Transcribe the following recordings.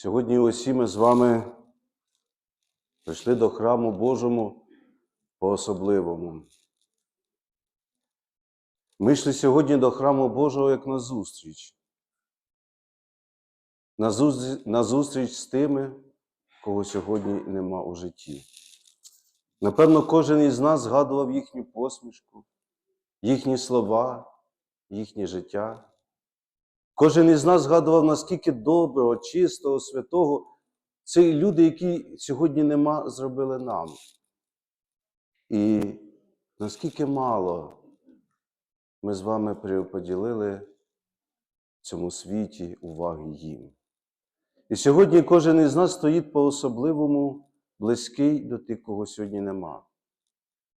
Сьогодні усі ми з вами прийшли до храму Божому по-особливому. Ми йшли сьогодні до храму Божого як на зустріч. На зустріч, на зустріч з тими, кого сьогодні нема у житті. Напевно, кожен із нас згадував їхню посмішку, їхні слова, їхнє життя. Кожен із нас згадував, наскільки доброго, чистого, святого ці люди, які сьогодні нема, зробили нам. І наскільки мало ми з вами поділили в цьому світі уваги їм. І сьогодні кожен із нас стоїть по-особливому близький до тих, кого сьогодні нема.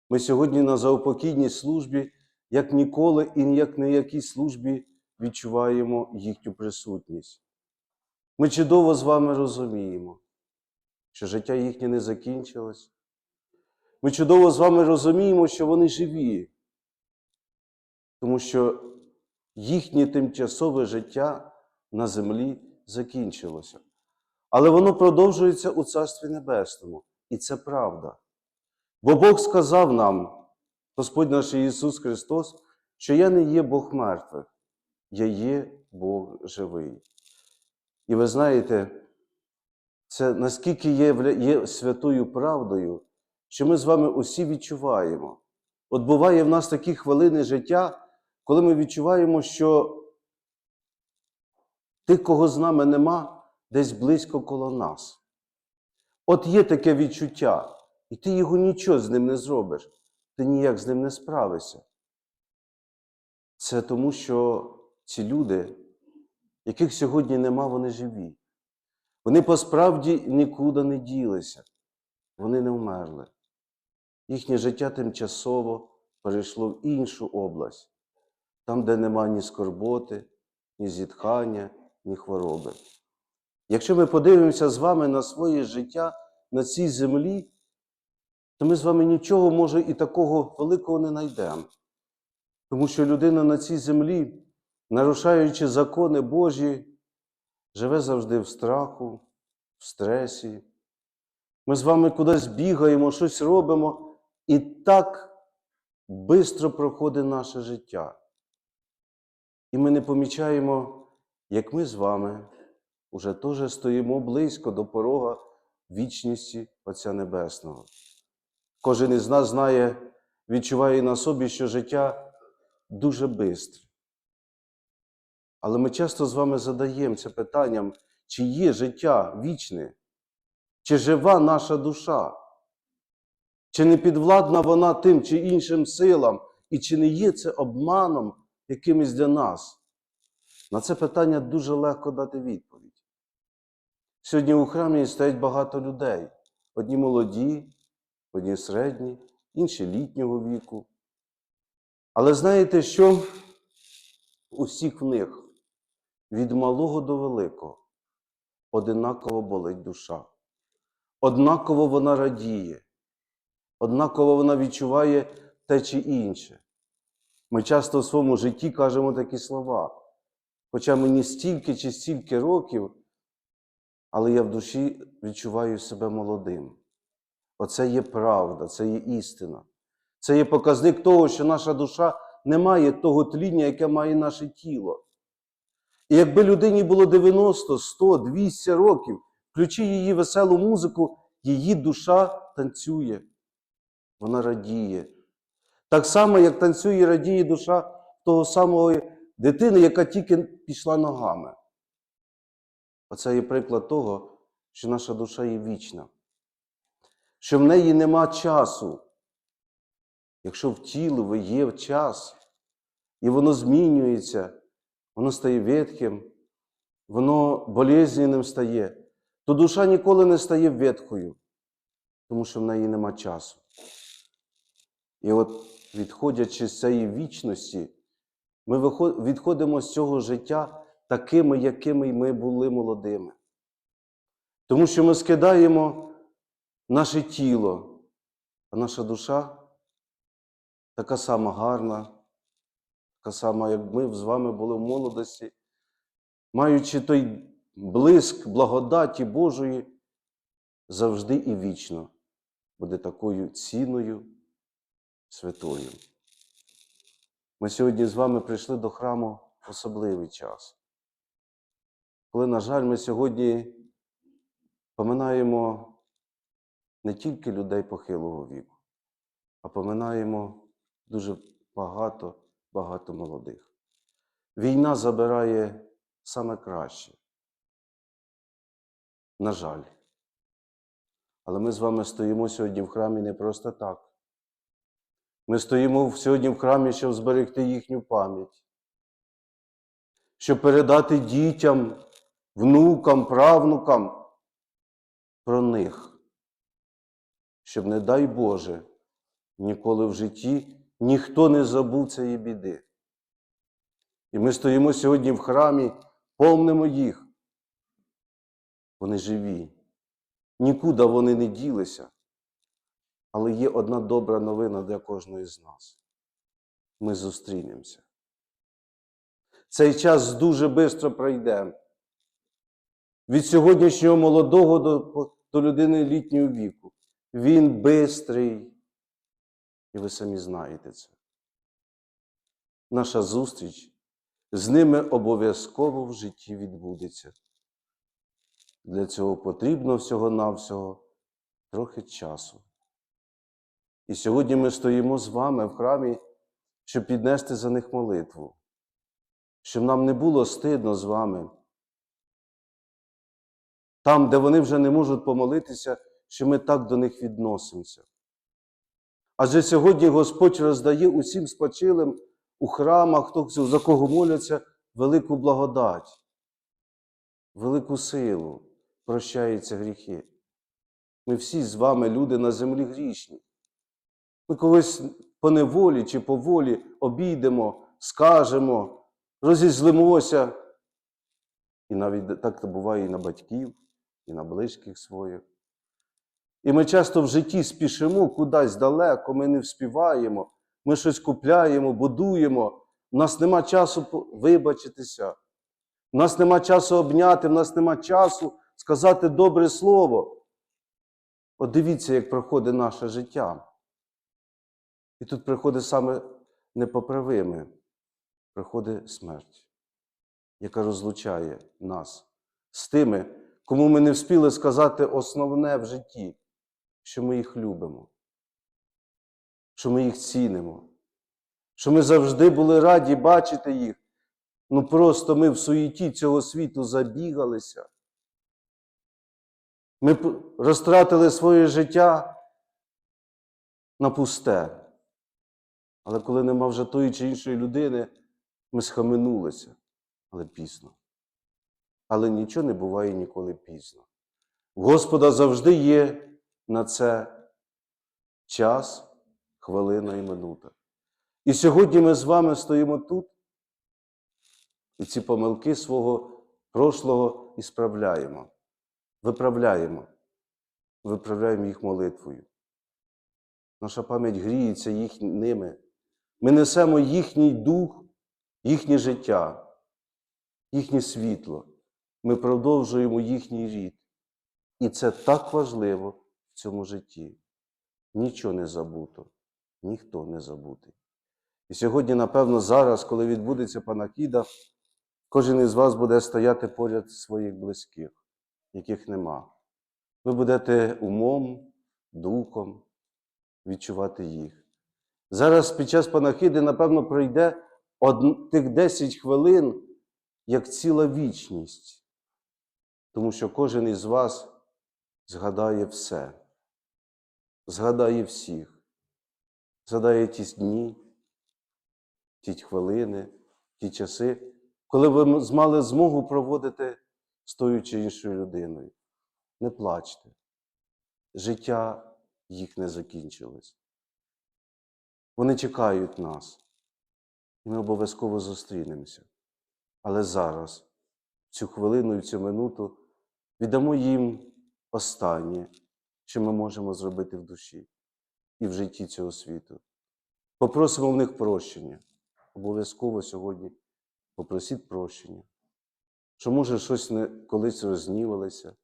Ми сьогодні на заупокійній службі, як ніколи і як на якій службі відчуваємо їхню присутність. Ми чудово з вами розуміємо, що життя їхнє не закінчилось. Ми чудово з вами розуміємо, що вони живі, тому що їхнє тимчасове життя на землі закінчилося. Але воно продовжується у Царстві Небесному. І це правда. Бо Бог сказав нам, Господь наш Ісус Христос, що я не є Бог мертвих, я є Бог живий. І ви знаєте, це наскільки є, є святою правдою, що ми з вами усі відчуваємо. От буває в нас такі хвилини життя, коли ми відчуваємо, що тих, кого з нами нема, десь близько коло нас. От є таке відчуття, і ти його нічого з ним не зробиш, ти ніяк з ним не справишся. Це тому, що ці люди, яких сьогодні нема, вони живі. Вони посправді нікуди не ділися, вони не вмерли. Їхнє життя тимчасово перейшло в іншу область, там, де нема ні скорботи, ні зітхання, ні хвороби. Якщо ми подивимося з вами на своє життя на цій землі, то ми з вами нічого, може, і такого великого не знайдемо. Тому що людина на цій землі, нарушаючи закони Божі, живе завжди в страху, в стресі. Ми з вами кудись бігаємо, щось робимо, і так швидко проходить наше життя. І ми не помічаємо, як ми з вами уже теж стоїмо близько до порога вічності Отця Небесного. Кожен із нас знає, відчуває на собі, що життя дуже швидко. Але ми часто з вами задаємося питанням, чи є життя вічне, чи жива наша душа, чи не підвладна вона тим чи іншим силам, і чи не є це обманом якимось для нас? На це питання дуже легко дати відповідь. Сьогодні у храмі стоять багато людей: одні молоді, одні середні, інші літнього віку. Але знаєте, що усіх в них від малого до великого одинаково болить душа. Однаково вона радіє, однаково вона відчуває те чи інше. Ми часто в своєму житті кажемо такі слова. Хоча мені стільки чи стільки років, але я в душі відчуваю себе молодим. Оце є правда, це є істина. Це є показник того, що наша душа не має того тління, яке має наше тіло. І якби людині було 90, 100, 200 років, включи її веселу музику, її душа танцює, вона радіє. Так само, як танцює і радіє душа того самого дитини, яка тільки пішла ногами. Оце є приклад того, що наша душа є вічна, що в неї нема часу. Якщо в тіло є час, і воно змінюється, воно стає ветхим, воно болезненним стає, то душа ніколи не стає ветхою, тому що в неї нема часу. І от, відходячи з цієї вічності, ми відходимо з цього життя такими, якими ми були молодими. Тому що ми скидаємо наше тіло, а наша душа така сама гарна, така сама, як ми з вами були в молодості, маючи той блиск благодаті Божої завжди і вічно буде такою цінною, святою. Ми сьогодні з вами прийшли до храму в особливий час. Коли, на жаль, ми сьогодні поминаємо не тільки людей похилого віку, а поминаємо дуже багато, багато молодих. Війна забирає саме краще. На жаль. Але ми з вами стоїмо сьогодні в храмі не просто так. Ми стоїмо сьогодні в храмі, щоб зберегти їхню пам'ять, щоб передати дітям, внукам, правнукам про них, щоб, не дай Боже, ніколи в житті ніхто не забув цієї біди. І ми стоїмо сьогодні в храмі, помнимо їх. Вони живі. Нікуди вони не ділися. Але є одна добра новина для кожної з нас. Ми зустрінемося. Цей час дуже швидко пройде. Від сьогоднішнього молодого до, до людини літнього віку. Він бистрий. І ви самі знаєте це. Наша зустріч з ними обов'язково в житті відбудеться. Для цього потрібно всього-навсього трохи часу. І сьогодні ми стоїмо з вами в храмі, щоб піднести за них молитву, щоб нам не було стидно з вами. Там, де вони вже не можуть помолитися, що ми так до них відносимося. Адже сьогодні Господь роздає усім спочилим у храмах, хто за кого моляться, велику благодать, велику силу, прощаються гріхи. Ми всі з вами, люди на землі грішні. Ми колись по неволі чи по волі обійдемо, скажемо, розізлимося. І навіть так буває і на батьків, і на близьких своїх. І ми часто в житті спішимо кудись далеко, ми не вспіваємо, ми щось купляємо, будуємо. У нас нема часу вибачитися, у нас нема часу обняти, в нас нема часу сказати добре слово. От дивіться, як проходить наше життя. І тут приходить саме непоправиме, приходить смерть, яка розлучає нас з тими, кому ми не встигли сказати основне в житті, що ми їх любимо, що ми їх цінимо, що ми завжди були раді бачити їх. Ну просто ми в суєті цього світу забігалися. Ми розтратили своє життя на пусте. Але коли нема вже тої чи іншої людини, ми схаменулися, але пізно. Але нічого не буває ніколи пізно. В Господа завжди є на це час, хвилина і минута. І сьогодні ми з вами стоїмо тут і ці помилки свого прошлого ісправляємо, виправляємо, виправляємо їх молитвою. Наша пам'ять гріється їх ними. Ми несемо їхній дух, їхнє життя, їхнє світло. Ми продовжуємо їхній рід. І це так важливо в цьому житті. Нічого не забуто, ніхто не забутий. І сьогодні, напевно, зараз, коли відбудеться панахіда, кожен із вас буде стояти поряд своїх близьких, яких нема. Ви будете умом, духом відчувати їх. Зараз під час панахиди, напевно, пройде од... тих 10 хвилин як ціла вічність, тому що кожен із вас згадає все, згадає всіх, згадає ті дні, ті хвилини, ті часи, коли ви мали змогу проводити з тою чи іншою людиною. Не плачте. Життя їх не закінчилось. Вони чекають нас. І ми обов'язково зустрінемося. Але зараз, в цю хвилину і цю минуту, віддамо їм останнє, що ми можемо зробити в душі і в житті цього світу. Попросимо в них прощення. Обов'язково сьогодні попросіть прощення, що, може, щось не, колись рознівалися,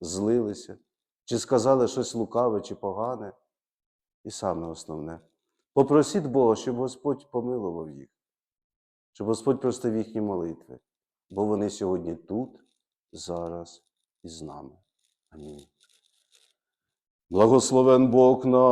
злилися, чи сказали щось лукаве чи погане. І саме основне, попросіть Бога, щоб Господь помилував їх, щоб Господь простив їхні молитви, бо вони сьогодні тут, зараз і з нами. Амінь. Благословен Бог наш.